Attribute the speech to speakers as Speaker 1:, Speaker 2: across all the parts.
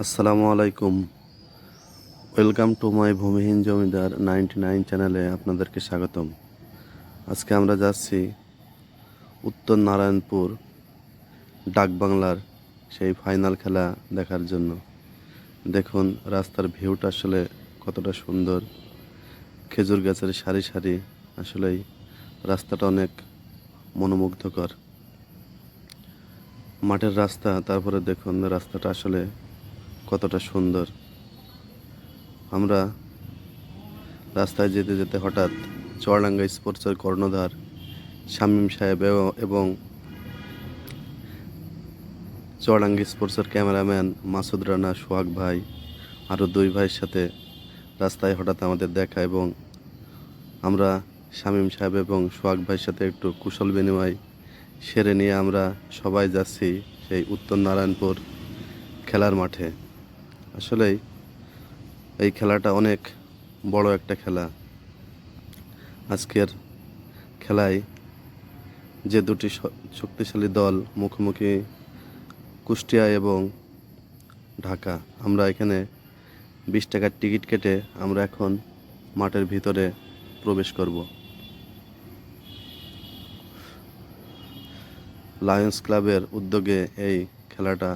Speaker 1: আসসালামু আলাইকুম। Welcome to my ভূমিহীন জমিদার নাইনটি নাইন চ্যানেলে আপনাদেরকে স্বাগতম। আজকে আমরা যাচ্ছি উত্তর নারায়ণপুর ডাকবাংলার সেই ফাইনাল খেলা দেখার জন্য। দেখুন, রাস্তার ভিউটা আসলে কতটা সুন্দর। খেজুর গাছের সারি সারি আসলেই রাস্তাটা অনেক মনোমুগ্ধকর। মাঠের রাস্তা, তারপরে দেখুন রাস্তাটা আসলে কতটা সুন্দর। আমরা রাস্তায় যেতে যেতে হঠাৎ চুয়াডাঙ্গা স্পোর্টসের কর্ণধার শামীম সাহেব এবং চুয়াডাঙ্গা স্পোর্টসের ক্যামেরাম্যান মাসুদ রানা, সোহাগ ভাই আরও দুই ভাইয়ের সাথে রাস্তায় হঠাৎ আমাদের দেখা এবং আমরা শামীম সাহেব এবং সোহাগ ভাইয়ের সাথে একটু কুশল বিনিময় সেরে নিয়ে আমরা সবাই যাচ্ছি সেই উত্তর নারায়ণপুর খেলার মাঠে। আসলেই এই খেলাটা অনেক বড় একটা খেলা। আজকের খেলায় যে দুটি শক্তিশালী দল মুখোমুখি কুষ্টিয়া এবং ঢাকা, আমরা এখানে বিশ টাকার টিকিট কেটে আমরা এখন মাঠের ভিতরে প্রবেশ করব। লায়ন্স ক্লাবের উদ্যোগে এই খেলাটা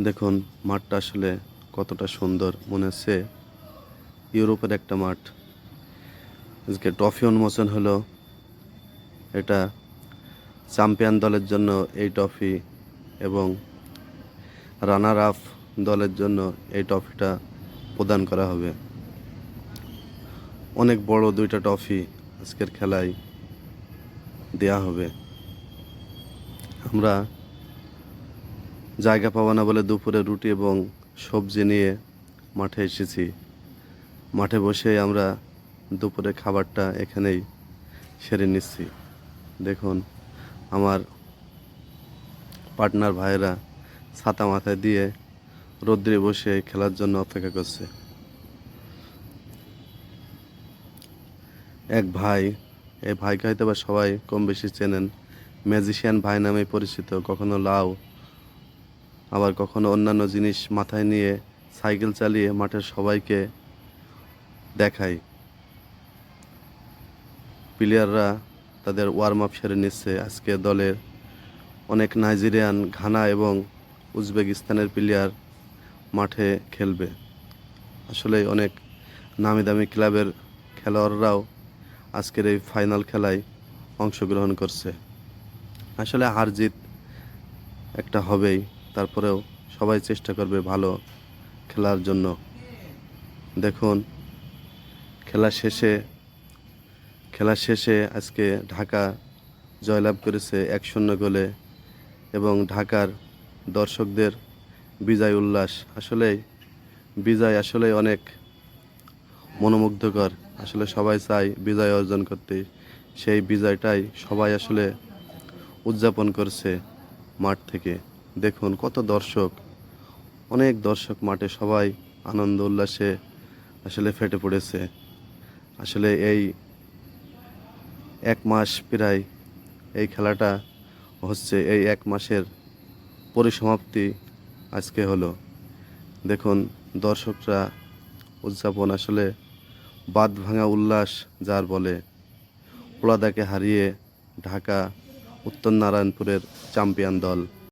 Speaker 1: দেখুন, মাঠটা আসলে কতটা সুন্দর মনে হচ্ছে। ইউরোপের একটা মাঠ। আজকে ট্রফি উন্মোচন হলো। এটা চ্যাম্পিয়ন দলের জন্য এই ট্রফি এবং রানার আপ দলের জন্য এই ট্রফিটা প্রদান করা হবে। অনেক বড় দুইটা ট্রফি আজকের খেলায় দেয়া হবে। আমরা জায়গা পাবো না বলে দুপুরে রুটি এবং সবজি নিয়ে মাঠে এসেছি। মাঠে বসে আমরা দুপুরে খাবারটা এখানেই সেরে নিচ্ছি। দেখুন, আমার পার্টনার ভাইয়েরা ছাতা মাথায় দিয়ে রোদ্রে বসে খেলার জন্য অপেক্ষা করছে। এক ভাই এই ভাইকে হয়তো বা সবাই কম বেশি চেনেন। ম্যাজিশিয়ান ভাই নামে পরিচিত, কখনো লাউ আবার কখনো অন্যান্য জিনিস মাথায় নিয়ে সাইকেল চালিয়ে মাঠের সবাইকে দেখায় প্লেয়াররা তাদের ওয়ার্ম আপ সেরে নিচ্ছে। আজকে দলের অনেক নাইজেরিয়ান, ঘানা এবং উজবেকিস্তানের প্লেয়ার মাঠে খেলবে। আসলে অনেক নামি দামি ক্লাবের খেলোয়াড়রাও আজকের এই ফাইনাল খেলায় অংশগ্রহণ করছে। আসলে হার জিত একটা হবেই। তারপরেও সবাই চেষ্টা করবে ভালো খেলার জন্য। দেখুন, খেলা শেষে খেলা শেষে আজকে ঢাকা জয়লাভ করেছে এক শূন্য গোলে এবং ঢাকার দর্শকদের বিজয় উল্লাস। আসলেই বিজয় আসলে অনেক মনোমুগ্ধকর। আসলে সবাই চায় বিজয় অর্জন করতে। সেই বিজয়টাই সবাই আসলে উদযাপন করছে মাঠ থেকে। দেখুন কত দর্শক। অনেক দর্শক মাঠে সবাই আনন্দ উল্লাসে আসলে ফেটে পড়েছে। আসলে এই এক মাস প্রায় এই খেলাটা হচ্ছে, এই এক মাসের পরিসমাপ্তি আজকে হলো। দেখুন দর্শকরা উদযাপন আসলে বাদ ভাঙা উল্লাস যার বলে। পোলাদাকে হারিয়ে ঢাকা উত্তর নারায়ণপুরের চ্যাম্পিয়ন দল।